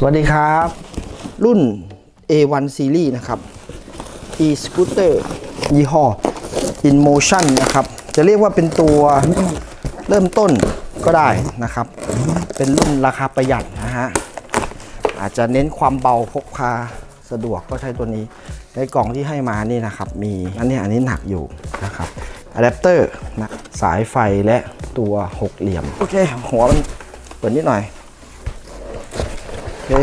สวัสดีครับ รุ่น A1 Series นะครับ e-scooter ยี่ห้อ InMotion นะครับ จะเรียกว่าเป็นตัวเริ่มต้นก็ได้นะครับ เป็นรุ่นราคาประหยัดนะฮะ อาจจะเน้นความเบาพกพาสะดวกก็ใช้ตัวนี้ ในกล่องที่ให้มานี่นะครับ มีอันนี้อันนี้หนักอยู่นะครับอะแดปเตอร์นะสายไฟและตัวหกเหลี่ยม โอเค หัวมันเปิดนิดหน่อย เค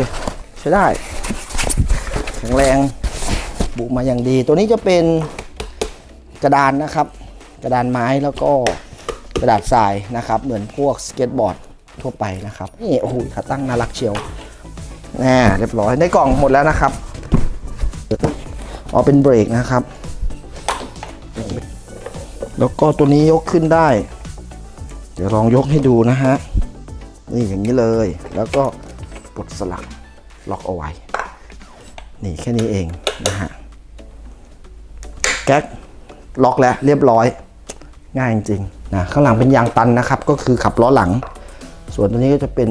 ใช้ได้แข็งแรงบุมาอย่างดี ตัวนี้จะเป็นกระดานนะครับ กระดานไม้แล้วก็กระดาษทรายนะครับ เหมือนพวกสเก็ตบอร์ดทั่วไปนะครับนี่โอ้โหขาตั้งน่ารักเชียวแน่เรียบร้อยได้กล่องหมดแล้วนะครับอ๋อเป็นเบรกนะครับ แล้วก็ตัวนี้ยกขึ้นได้ เดี๋ยวลองยกให้ดูนะฮะนี่อย่างนี้เลย แล้วก็ ปลดสลักล็อกเอาไว้ นี่แค่นี้เองนะฮะแก๊กล็อกแล้วเรียบร้อย ง่ายจริงๆนะข้างหลังเป็นยางตันนะครับ ก็คือขับล้อหลัง ส่วนตัวนี้ก็จะเป็น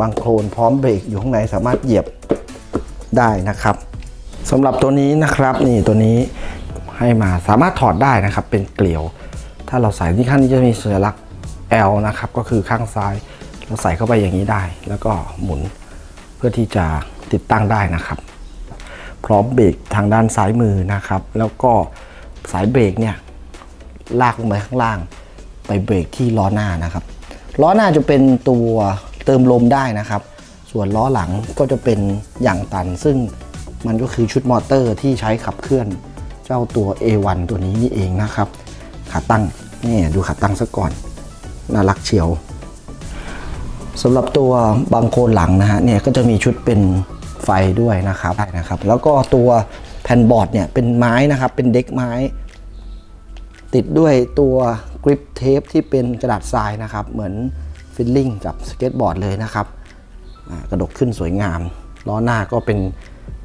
บางโคลนพร้อมเบรกอยู่ข้างในสามารถเหยียบได้นะครับสำหรับตัวนี้นะครับนี่ตัวนี้ให้มาสามารถถอดได้นะครับ เป็นเกลียว ถ้าเราใส่ที่ข้างนี้จะมีสัญลักษณ์ L นะครับก็คือข้างซ้าย เราใส่เข้าไปอย่างนี้ได้ แล้วก็หมุน พื่อที่จะติดตั้งได้นะครับ พร้อมเบรกทางด้านซ้ายมือนะครับ แล้วก็สายเบรกเนี่ยลากลงไปข้างล่าง ไปเบรกที่ล้อหน้านะครับล้อหน้าจะเป็นตัวเติมลมได้นะครับ ส่วนล้อหลังก็จะเป็นอย่างตัน ซึ่งมันก็คือชุดมอเตอร์ที่ใช้ขับเคลื่อน เจ้าตัว A1 ตัวนี้นี่เองนะครับ ขาตั้งนี่ดูขาตั้งซะก่อนน่ารักเชียว สำหรับตัวบางโคนหลังนะฮะเนี่ยก็จะมีชุดเป็นไฟด้วยนะครับได้นะครับ แล้วก็ตัวแผ่นบอร์ดเนี่ยเป็นไม้นะครับ เป็นเด็กไม้ ติดด้วยตัวกริปเทปที่เป็นกระดาษทรายนะครับ เหมือนฟิลลิ่งกับสเก็ตบอร์ดเลยนะครับกระดกขึ้นสวยงาม ล้อหน้าก็เป็น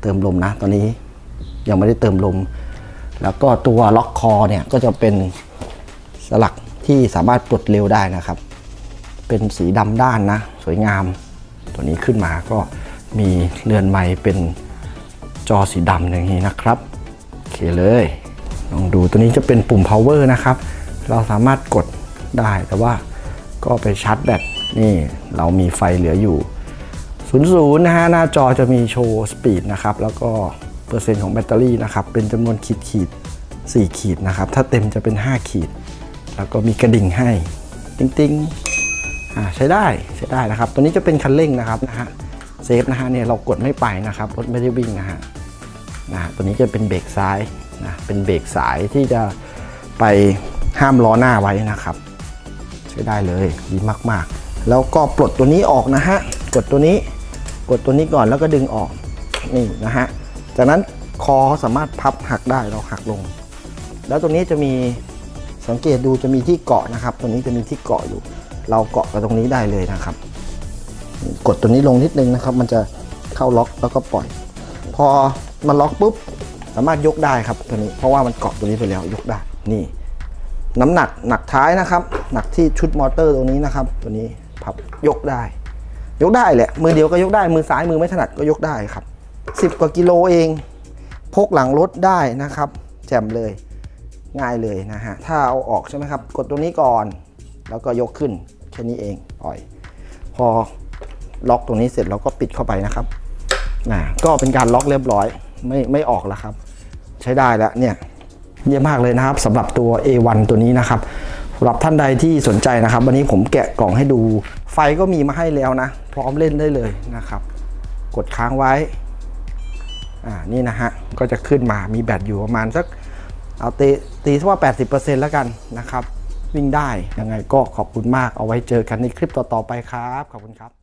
เติมลมนะ ตอนนี้ยังไม่ได้เติมลม แล้วก็ตัวล็อกคอเนี่ยก็จะเป็นสลักที่สามารถปลดเร็วได้นะครับ เป็นสีดำด้านนะ สวยงาม ตัวนี้ขึ้นมาก็มีเรือนไม้เป็นจอสีดำอย่างนี้นะครับโอเคเลยลองดูตัวนี้จะเป็นปุ่ม power นะครับ เราสามารถกดได้แต่ว่าก็ไปชาร์จแบตนี่เรามีไฟเหลืออยู่00นะฮะหน้าจอจะมีโชว์สปีดนะครับ แล้วก็เปอร์เซ็นต์ของแบตเตอรี่นะครับ เป็นจำนวนขีดขีด4ขีดนะครับ ถ้าเต็มจะเป็น 5 ขีด แล้วก็มีกระดิ่งให้ ติ๊งติ๊ง ใช้ได้ใช้ได้นะครับ ตัวนี้จะเป็นคันเร่งนะครับนะฮะเซฟนะฮะเนี่ยเรากดไม่ไปนะครับรถไม่ได้วิ่งนะฮะนะตัวนี้จะเป็นเบรกซ้ายนะเป็นเบรกสายที่จะไปห้ามล้อหน้าไว้นะครับ ใช้ได้เลยดีมากๆ แล้วก็ปลดตัวนี้ออกนะฮะกดตัวนี้กดตัวนี้ก่อนแล้วก็ดึงออกนี่นะฮะจากนั้นคอสามารถพับหักได้เราหักลง แล้วตัวนี้จะมีสังเกตดูจะมีที่เกาะนะครับ ตัวนี้จะมีที่เกาะอยู่ เราเกาะกับตรงนี้ได้เลยนะครับ กดตัวนี้ลงนิดนึงนะครับ มันจะเข้าล็อกแล้วก็ปล่อย พอมันล็อกปุ๊บสามารถยกได้ครับตัวนี้เพราะว่ามันเกาะตัวนี้ไปแล้วยกได้นี่ น้ำหนักหนักท้ายนะครับ หนักที่ชุดมอเตอร์ตรงนี้นะครับ ตัวนี้พับยกได้ ยกได้แหละมือเดียวก็ยกได้มือซ้ายมือไม่ถนัดก็ยกได้ครับ 10 กว่ากิโลเอง พกหลังรถได้นะครับ แจ่มเลยง่ายเลยนะฮะถ้าเอาออกใช่ไหมครับ กดตรงนี้ก่อน แล้วก็ยกขึ้น ค่นี้เองปล่อย พอล็อกตรงนี้เสร็จเราก็ปิดเข้าไปนะครับนะก็เป็นการล็อกเรียบร้อยไม่ไม่ออกแล้วครับ ใช้ได้แล้วเนี่ยเยี่ยมมากเลยนะครับสำหรับตัว A1 ตัวนี้นะครับสำหรับท่านใดที่สนใจนะครับ วันนี้ผมแกะกล่องให้ดู ไฟก็มีมาให้แล้วนะ พร้อมเล่นได้เลยนะครับ กดค้างไว้อ่านี่นะฮะก็จะขึ้นมามีแบตอยู่ประมาณสักเอาตีตีซะว่า 80%แล้วกันนะครับ วิ่งได้ยังไงก็ขอบคุณมากเอาไว้เจอกันในคลิปต่อๆไปครับ ขอบคุณครับ